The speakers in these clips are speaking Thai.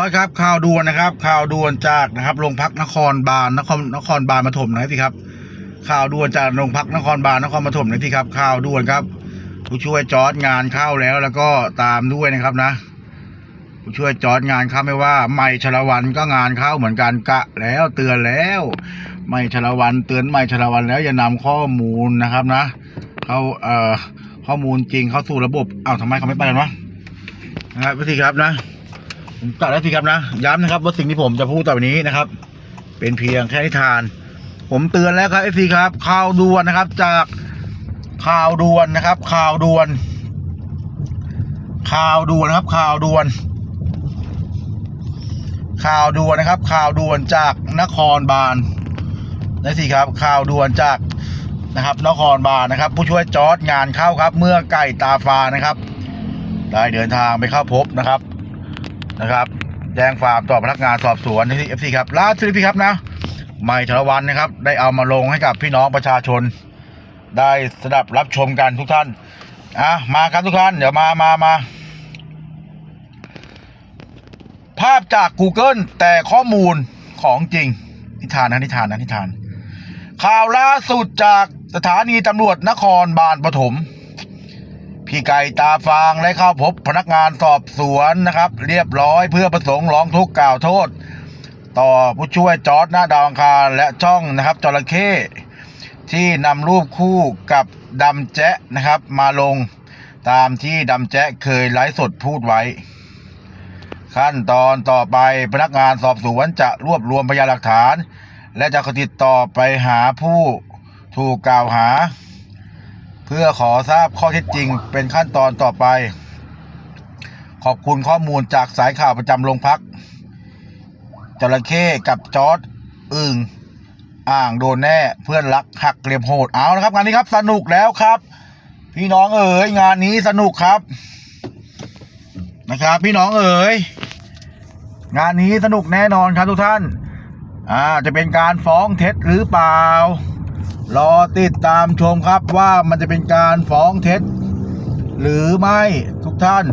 ร้อยครับข่าวด่วนนะครับข่าวด่วนจากนะครับโรงพักนครบาลนครนครบาลปฐมนะพี่ครับ ข่าวด่วนจากโรงพักนครบาลนครปฐมนะพี่ครับ ข่าวด่วนครับ ผู้ช่วยจอดงานเข้าแล้วแล้วก็ตามด้วยนะครับนะ ผู้ช่วยจอดงานเข้าไม่ว่า ไม่ชลวันก็งานเข้าเหมือนกันกะแล้วเตือนแล้ว ไม่ชลวันเตือนไม่ชลวันแล้วอย่านำข้อมูลนะครับนะเขาเอ่อข้อมูลจริงเข้าสู่ระบบอ้าวทำไมเขาไม่ไปกันวะนะครับพี่ครับนะ ตัดแล้วสิครับนะ ย้ำนะครับว่าสิ่งที่ผมจะพูดต่อไปนี้นะครับ เป็นเพียงแค่นิทาน ผมเตือนแล้วครับเอฟซีครับข่าวด่วนนะครับ จากข่าวด่วนนะครับ ข่าวด่วน ข่าวด่วนนะครับ ข่าวด่วน ข่าวด่วนนะครับ ข่าวด่วนจากนครบาลนะสิครับ ข่าวด่วนจากนะครับ นครบาลนะครับ ผู้ช่วยจอร์ดงานเข้าครับ เมื่อไก่ตาฟานะครับ ได้เดินทางไปเข้าพบนะครับ นะครับแจ้งความต่อพนักงานสอบสวนที่เอฟซีครับล่าสุดพี่ครับนะใหม่ธนวันนะครับ ได้เอามาลงให้กับพี่น้องประชาชน ได้สดับรับชมกันทุกท่านอะมาครับทุกท่าน เดี๋ยวมามามาภาพจาก Google แต่ข้อมูลของจริงนิทานนะนิทานนะนิทาน ข่าวล่าสุดจากสถานีตำรวจนครบาลปฐม พี่ไก่ตาฟางได้เข้าพบพนักงานสอบสวนนะครับ เรียบร้อยเพื่อประสงค์ร้องทุกข์กล่าวโทษ ต่อผู้ช่วยจอร์ดหน้าดาวอังคารและช่องนะครับจระเข้ที่นำรูปคู่กับดำแจ๊ะนะครับ มาลงตามที่ดำแจ๊ะเคยไลฟ์สดพูดไว้ ขั้นตอนต่อไปพนักงานสอบสวนจะรวบรวมพยานหลักฐาน และจะติดต่อไปหาผู้ถูกกล่าวหา เพื่อขอทราบข้อเท็จจริงเป็นขั้นตอนต่อไป ขอบคุณข้อมูลจากสายข่าวประจำโรงพักจระเข้กับจอร์ดอึ่งอ่างโดนแน่เพื่อนรักหักเหลี่ยมโหดเอาละครับ งานนี้ครับสนุกแล้วครับ พี่น้องเอ๋ยงานนี้สนุกครับ นะครับ พี่น้องเอ๋ยงานนี้สนุกแน่นอนครับทุกท่าน อ่าจะเป็นการฟ้องเท็จหรือเปล่า รอติดตามชมครับว่ามันจะเป็นการฟ้องเท็จ หรือไม่ทุกท่าน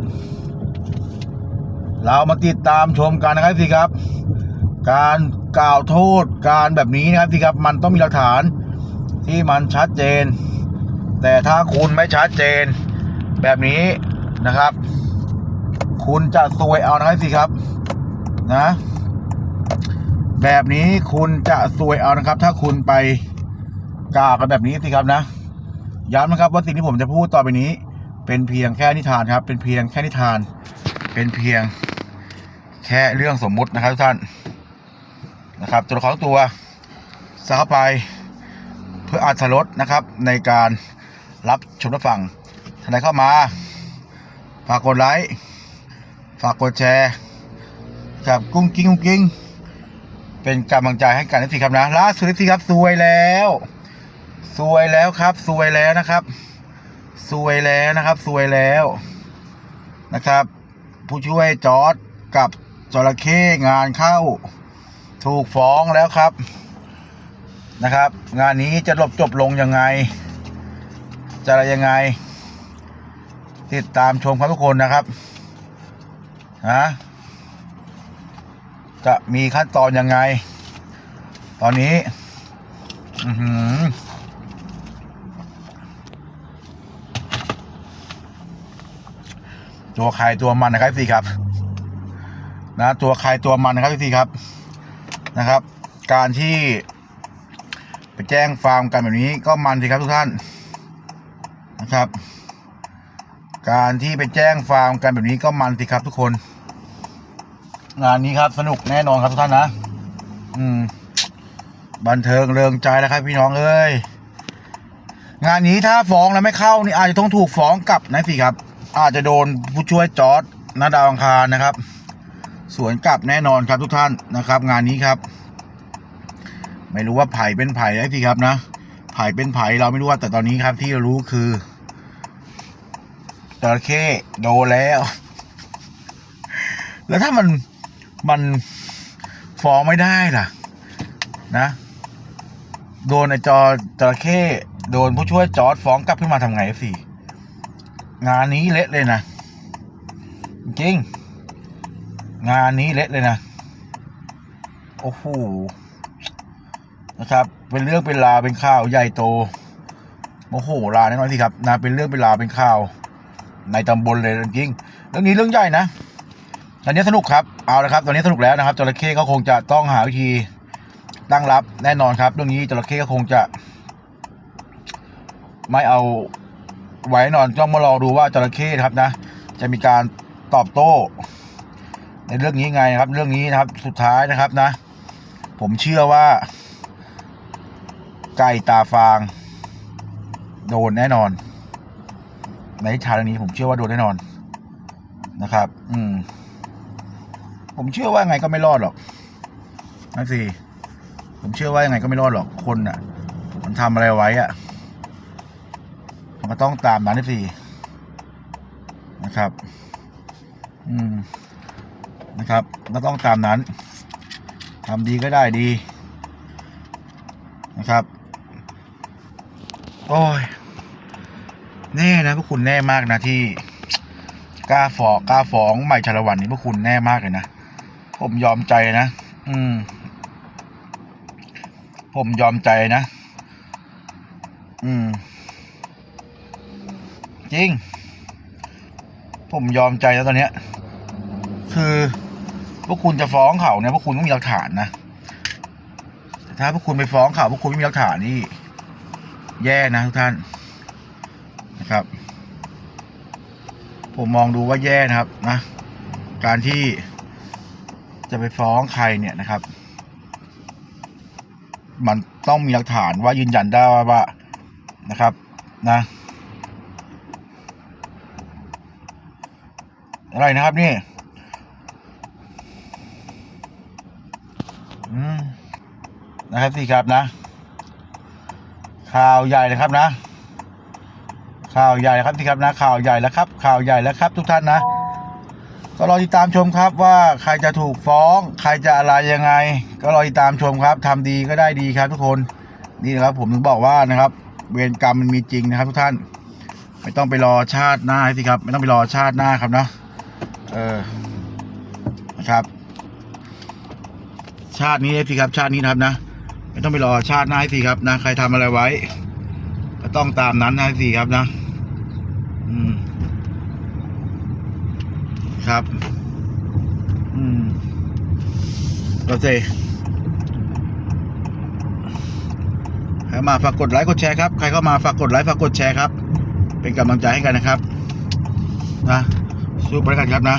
เรามาติดตามชมกันนะครับสิครับ การกล่าวโทษการแบบนี้นะครับสิครับ มันต้องมีหลักฐานที่มันชัดเจน แต่ถ้าคุณไม่ชัดเจน แบบนี้นะครับ คุณจะซวยเอานะครับสิครับนะ แบบนี้คุณจะซวยเอานะครับ ถ้าคุณไป กล่าวกันแบบนี้สิครับนะย้ำนะครับว่าสิ่งที่ผมจะพูดต่อไปนี้ เป็นเพียงแค่นิทานครับ เป็นเพียงแค่นิทาน เป็นเพียงแค่เรื่องสมมุตินะครับทุกท่านนะครับ ตัวละครทุกตัวใส่เข้าไปเพื่ออัธรสนะครับในการรับชมรับฟังท่านใดเข้ามาฝากกดไลค์ฝากกดแชร์ครับกุ้งกิ้งกุ้งกิ้งเป็นกำลังใจให้กันนะสิครับนะล่าสุดนะสิครับซวยแล้ว สวยแล้วครับ สวยแล้วนะครับ สวยแล้วนะครับ สวยแล้วนะครับ ผู้ช่วยจอร์ดกับจระเข้งานเข้า ถูกฟ้องแล้วครับนะครับ งานนี้จะจบจบลงยังไง จะอะไรยังไง ติดตามชมครับทุกคนนะครับฮะจะมีขั้นตอนยังไง ตอนนี้ อือหือ ตัวใครตัวมันนะครับพี่ครับนะตัวใครตัวมันนะครับพี่ครับนะครับ การที่ ไปแจ้งฟาร์มกันแบบนี้ก็มันสิครับทุกท่านนะครับ การที่ไปแจ้งฟาร์มกันแบบนี้ก็มันสิครับทุกคน งานนี้ครับสนุกแน่นอนครับทุกท่านนะ อืม บันเทิงเริงใจแล้วครับพี่น้องเอ้ยงานนี้ถ้าฟ้องแล้วไม่เข้านี่อาจจะต้องถูกฟ้องกลับนะสิครับ อาจจะโดนผู้ช่วยจอร์ดนาดาวอังคารนะครับ สวนกลับแน่นอนครับทุกท่านนะครับ งานนี้ครับ ไม่รู้ว่าไผ่เป็นไผ่ไอ้สิครับนะไผ่เป็นไผ่เราไม่รู้ว่าแต่ตอนนี้ครับ ที่เรารู้คือจระเข้โดนแล้ว แล้วถ้ามันมันฟ้องไม่ได้ล่ะ นะ โดนไอจอจระเข้โดนผู้ช่วยจอร์ดฟ้องกลับขึ้นมาทำไงสิ งานนี้เละเลยนะ จริง งานนี้เละเลยนะ โอ้โห นะครับ เป็นเรื่องเป็นราวเป็นข่าวใหญ่โต โอ้โหลาแน่นอนสิครับนะเป็นเรื่องเป็นราวเป็นข่าว ในตำบลเลยจริง เรื่องนี้เรื่องใหญ่นะ ตอนนี้สนุกครับ เอาละครับ ตอนนี้สนุกแล้วนะครับจระเข้ก็คงจะต้องหาวิธีตั้งรับแน่นอนครับ เรื่องนี้จระเข้ก็คงจะ ไม่เอา ไว้แน่นอนต้องมารอดูว่าจระเข้ครับนะ จะมีการตอบโต้ ในเรื่องนี้ไงครับ เรื่องนี้นะครับ สุดท้ายนะครับนะ ผมเชื่อว่า ไก่ตาฟาง โดนแน่นอน ในทางนี้ผมเชื่อว่าโดนแน่นอนนะครับ อืม ผมเชื่อว่าไงก็ไม่รอดหรอกนั่นสิผมเชื่อว่ายังไงก็ไม่รอดหรอกคนอะ มันทำอะไรไว้อะ มันก็ต้องตามนั้นสินะครับ อืม นะครับ ก็ต้องตามนั้นทำดีก็ได้ดี นะครับ โอ้ย แน่นะพวกคุณแน่มากนะที่กล้าฟ้องกล้าฟ้องใหม่ชลวันนี่พวกคุณแน่มากเลยนะ ผมยอมใจนะ อืม ผมยอมใจนะ อืม จริง ผมยอมใจแล้วตอนเนี้ย คือพวกคุณจะฟ้องเขาเนี่ยพวกคุณต้องมีหลักฐานนะแต่ถ้าพวกคุณไปฟ้องเขาพวกคุณไม่มีหลักฐานนี่ แย่นะทุกท่านนะครับ ผมมองดูว่าแย่นะครับนะการที่จะไปฟ้องใครเนี่ยนะครับ มันต้องมีหลักฐานว่ายืนยันได้ว่าว่านะครับนะ อะไรนะครับนี่นะครับสิครับนะ ข่าวใหญ่เลยครับนะ ข่าวใหญ่ครับสิครับนะ ข่าวใหญ่แล้วครับ ข่าวใหญ่แล้วครับ ทุกท่านนะ ก็รอติดตามชมครับว่าใครจะถูกฟ้อง ใครจะอะไรยังไง ก็รอติดตามชมครับทำดีก็ได้ดีครับทุกคนนี่นะครับผมถึงบอกว่านะครับ เวรกรรมมันมีจริงนะครับ ทุกท่าน ไม่ต้องไปรอชาติหน้าสิครับ ไม่ต้องไปรอชาติหน้าครับนะ เออนะครับ ชาตินี้สิครับ ชาตินี้นะครับนะไม่ต้องไปรอชาติหน้าสิครับนะใครทำอะไรไว้ ก็ต้องตามนั้นนะสิครับนะ อืม ครับ อืมโอเคใครมาฝากกดไลค์กดแชร์ครับ ใครเข้ามาฝากกดไลค์ฝากกดแชร์ครับ เป็นกำลังใจให้กันนะครับ นะ สู้ไปกันครับนะ